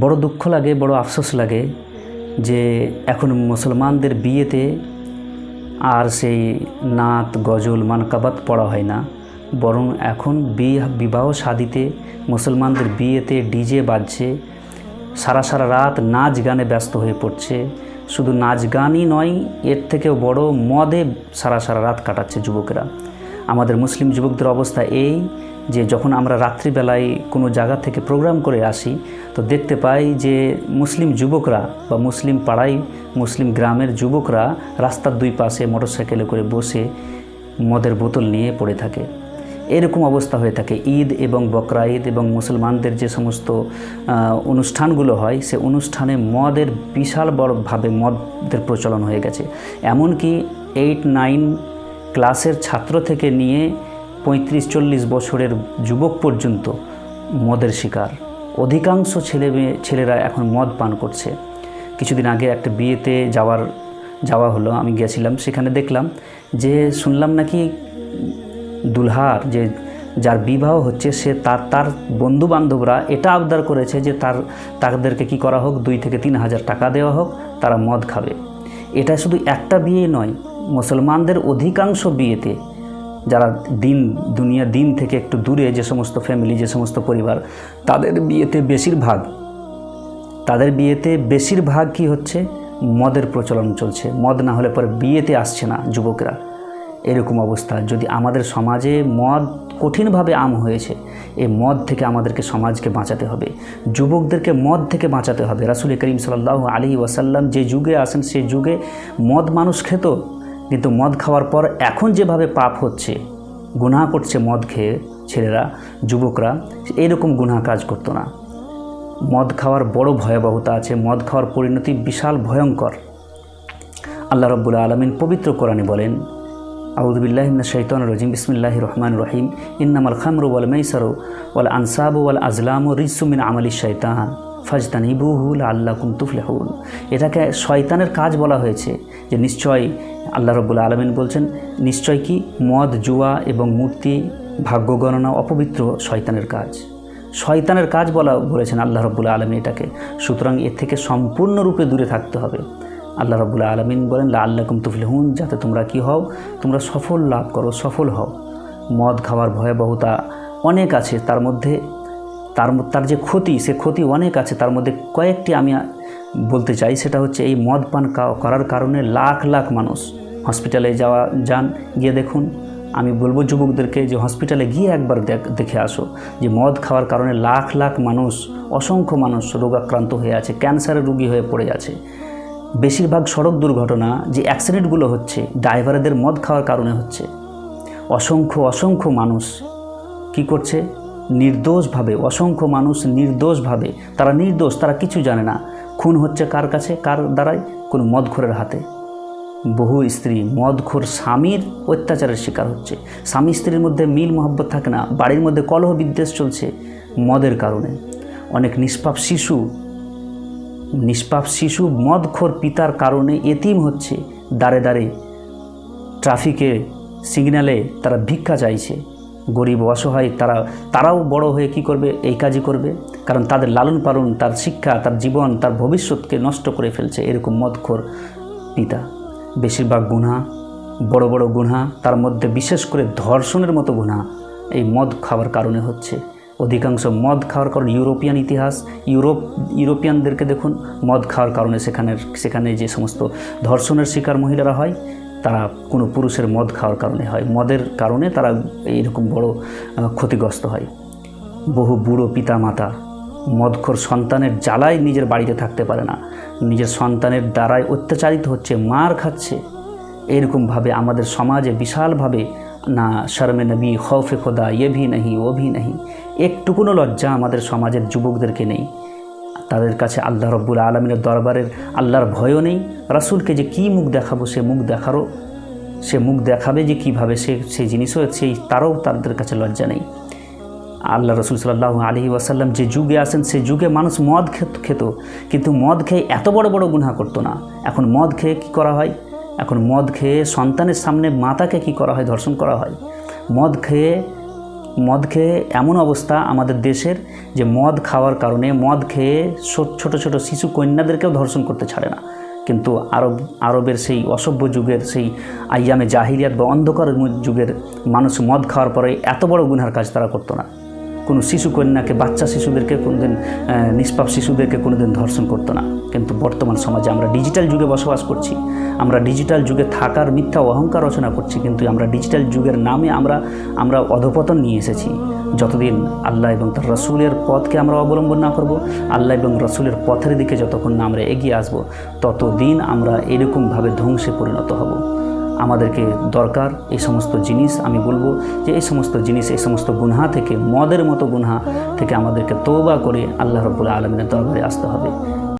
বড় দুঃখ লাগে, বড় আফসোস লাগে যে এখন মুসলমানদের বিয়েতে আর সেই নাত, গজল মানকাবাত পড়া হয় না। বরং এখন বিয়ে, বিবাহ শাদিতে মুসলমানদের বিয়েতে ডিজে বাজছে, সারা সারা রাত নাচ গানে ব্যস্ত হয়ে পড়ছে। শুধু নাচ গানই নয়, এর থেকেও বড় মদে সারা সারা রাত কাটাচ্ছে যুবকেরা। আমাদের মুসলিম যুবকদের অবস্থা এই যে যখন আমরা রাত্রিবেলায় কোনো জায়গা থেকে প্রোগ্রাম করে আসি, তো দেখতে পাই যে মুসলিম যুবকরা বা মুসলিম পাড়ায়, মুসলিম গ্রামের যুবকরা রাস্তার দুই পাশে মোটরসাইকেলে করে বসে মদের বোতল নিয়ে পড়ে থাকে। এরকম অবস্থা হয়ে থাকে। ঈদ এবং বকরা ঈদ এবং মুসলমানদের যে সমস্ত অনুষ্ঠানগুলো হয়, সে অনুষ্ঠানে মদের বিশাল বড়ভাবে মদের প্রচলন হয়ে গেছে। এমনকি এইট নাইন ক্লাসের ছাত্র থেকে নিয়ে পঁয়ত্রিশ চল্লিশ বছরের যুবক পর্যন্ত মদের শিকার। অধিকাংশ ছেলে মেয়ে, ছেলেরা এখন মদ পান করছে। কিছুদিন আগে একটা বিয়েতে যাওয়ার, যাওয়া হলো, আমি গেছিলাম সেখানে দেখলাম যে শুনলাম নাকি দুলহার যে যার বিবাহ হচ্ছে, সে তার তার বন্ধু বান্ধবরা এটা আবদার করেছে যে তার, তাদেরকে কি করা হোক, দুই থেকে তিন হাজার টাকা দেওয়া হোক, তারা মদ খাবে। এটা শুধু একটা বিয়ে নয়, মুসলমানদের অধিকাংশ বিয়েতে যারা দিন, দুনিয়া দিন থেকে একটু দূরে যে সমস্ত ফ্যামিলি যে সমস্ত পরিবার, তাদের বিয়েতে বেশিরভাগ, তাদের বিয়েতে বেশিরভাগ কি হচ্ছে? মদের প্রচলন চলছে। মদ না হলে পরে বিয়েতে আসছে না যুবকরা। এরকম অবস্থা। যদি আমাদের সমাজে মদ কঠিনভাবে আম হয়েছে এই মদ থেকে আমাদেরকে সমাজকে বাঁচাতে হবে। যুবকদেরকে মদ থেকে বাঁচাতে হবে। রাসুল করিম সাল্লাহ আলী ওয়াসাল্লাম যে যুগে আসেন সেই যুগে মদ মানুষ খেত। কিন্তু মদ খাওয়ার পর এখন যেভাবে পাপ হচ্ছে, গুনাহ করছে মদ খেয়ে ছেলেরা, যুবকরা, এরকম গুনাহ কাজ করতো না। মদ খাওয়ার বড় ভয়াবহতা আছে, মদ খাওয়ার পরিণতি বিশাল ভয়ঙ্কর। আল্লাহ রব্বুল আলমিন পবিত্র কোরআনে বলেন আউদুবিল্লাহিম শৈতন রজিম। বিসমিল্লাহ রহমান রহিম। ইন্নামাল খামরু ওয়াল মেসারু ওয়াল আনসাবু ওয়াল আজলামু রিসুমিন আমলি শৈতান ফাজতানিবুহুল আল্লাহ কুমতুফলেহুল এটাকে শয়তানের কাজ বলা হয়েছে যে নিশ্চয় আল্লাহ রব্বুল আলমিন বলছেন, নিশ্চয় কি মদ, জুয়া এবং মূর্তি, ভাগ্য গণনা অপবিত্র শয়তানের কাজ। শয়তানের কাজ বলা বলেছেন আল্লাহ রব্বুল আলমিন এটাকে। সুতরাং এর থেকে সম্পূর্ণরূপে দূরে থাকতে হবে। আল্লাহ রব্বুল আলমিন বলেন লা আল্লাহ কুমতুফলেহুন যাতে তোমরা কি হও? তোমরা সফল লাভ করো, সফল হও। মদ খাওয়ার ভয়াবহতা অনেক আছে, তার মধ্যে তার তার যে ক্ষতি, সে ক্ষতি অনেক আছে, তার মধ্যে কয়েকটি আমি বলতে চাই। সেটা হচ্ছে এই মদ পান করার কারণে লাখ লাখ মানুষ হসপিটালে যাওয়া, যান। গিয়ে দেখুন, আমি বলব যুবকদেরকে যে হসপিটালে গিয়ে একবার দেখে আসো যে মদ খাওয়ার কারণে লাখ লাখ মানুষ, অসংখ্য মানুষ রোগাক্রান্ত হয়ে আছে, ক্যান্সারের রুগী হয়ে পড়ে আছে। বেশিরভাগ সড়ক দুর্ঘটনা যে অ্যাক্সিডেন্টগুলো হচ্ছে, ড্রাইভারদের মদ খাওয়ার কারণে হচ্ছে। অসংখ্য অসংখ্য মানুষ কি করছে? নির্দোষভাবে, অসংখ্য মানুষ নির্দোষভাবে, তারা নির্দোষ, তারা কিছু জানে না, খুন হচ্ছে কার কাছে, কার দ্বারাই? কোনো মদখোরের হাতে। বহু স্ত্রী, মদখোর স্বামীর অত্যাচারের শিকার হচ্ছে। স্বামী স্ত্রীর মধ্যে মিল মহব্বত থাকে না, বাড়ির মধ্যে কলহ বিদ্বেষ চলছে মদের কারণে। অনেক নিষ্পাপ শিশু নিষ্পাপ শিশু মদখোর পিতার কারণে এতিম হচ্ছে। দাঁড়ে দাঁড়ে ট্রাফিকে সিগন্যালে তারা ভিক্ষা চাইছে। গরিব অসহায় তারা, তারাও বড় হয়ে কি করবে? এই কাজই করবে। কারণ তাদের লালন পালন, তার শিক্ষা, তার জীবন, তার ভবিষ্যৎকে নষ্ট করে ফেলছে এরকম মদখোর পিতা। বেশিরভাগ গুণা, বড় বড় গুণা, তার মধ্যে বিশেষ করে ধর্ষণের মতো গুণা এই মদ খাওয়ার কারণে হচ্ছে। অধিকাংশ মদ খাওয়ার কারণে ইউরোপিয়ান ইতিহাস, ইউরোপ, ইউরোপিয়ানদেরকে দেখুন, মদ খাওয়ার কারণে সেখানে সেখানে যে সমস্ত ধর্ষণের শিকার মহিলারা হয়, তারা কোনো পুরুষের মদ খাওয়ার কারণে হয়। মদের কারণে তারা এইরকম বড় ক্ষতিগ্রস্ত হয়। বহু বুড়ো পিতা মাতা মদখোর সন্তানের জ্বালায় নিজের বাড়িতে থাকতে পারে না। নিজের সন্তানের দ্বারাই অত্যাচারিত হচ্ছে, মার খাচ্ছে। এরকমভাবে আমাদের সমাজে বিশালভাবে না, শর্মে নবী, খৌফে খোদা, এ ভি নাহি, ও ভি নাহি। একটুকুনো লজ্জা আমাদের সমাজের যুবকদেরকে নেই। তাদের কাছে আল্লাহ রব্বুল আলমিনের দরবারের আল্লাহর ভয়ও নেই। রাসূলকে যে কী মুখ দেখাবো, সে মুখ দেখারও, সে মুখ দেখাবে যে কীভাবে সে সেই জিনিসও, সেই তারও তাদের কাছে লজ্জা নেই। আল্লাহ রসুল সাল্লাহ আলী ওয়াসাল্লাম যে যুগে আসেন, সে যুগে মানুষ মদ খেত খেত। কিন্তু মদ খেয়ে এত বড় বড় গুনাহ করতো না। এখন মদ খেয়ে কি করা হয়? এখন মদ খেয়ে সন্তানের সামনে মাতাকে কি করা হয়, ধর্ষণ করা হয়? মদ খেয়ে মদ খেয়ে এমন অবস্থা আমাদের দেশের যে মদ খাওয়ার কারণে, মদ খেয়ে ছোট ছোট শিশু কন্যাদেরকেও ধর্ষণ করতে ছাড়ে না। কিন্তু আরব, আরবের সেই অসভ্য যুগের সেই আইয়ামে জাহিরিয়াত বা অন্ধকার যুগের মানুষ মদ খাওয়ার পরে এত বড় গুনহার কাজ তারা করতো না। কোনো শিশু কন্যাকে, বাচ্চা শিশুদেরকে কোনোদিন নিষ্পাপ শিশুদেরকে কোনোদিন ধর্ষণ করতো না। কিন্তু বর্তমান সমাজে আমরা ডিজিটাল যুগে বসবাস করছি, আমরা ডিজিটাল যুগে থাকার মিথ্যা অহংকার রচনা করছি, কিন্তু আমরা ডিজিটাল যুগের নামে আমরা আমরা অধপতন নিয়ে এসেছি। যতদিন আল্লাহ এবং তার রসুলের পথকে আমরা অবলম্বন না করব, আল্লাহ এবং রসুলের পথের দিকে যতক্ষণ না আমরা এগিয়ে আসব, ততদিন আমরা এরকমভাবে ধ্বংসে পরিণত হব। আমাদেরকে দরকার, এই সমস্ত জিনিস আমি বলব যে এই সমস্ত জিনিস, এই সমস্ত গুনহা থেকে, মদের মতো গুনহা থেকে আমাদেরকে তৌবা করে আল্লাহ রবুল্লা আলমিনের দরবারে আসতে হবে।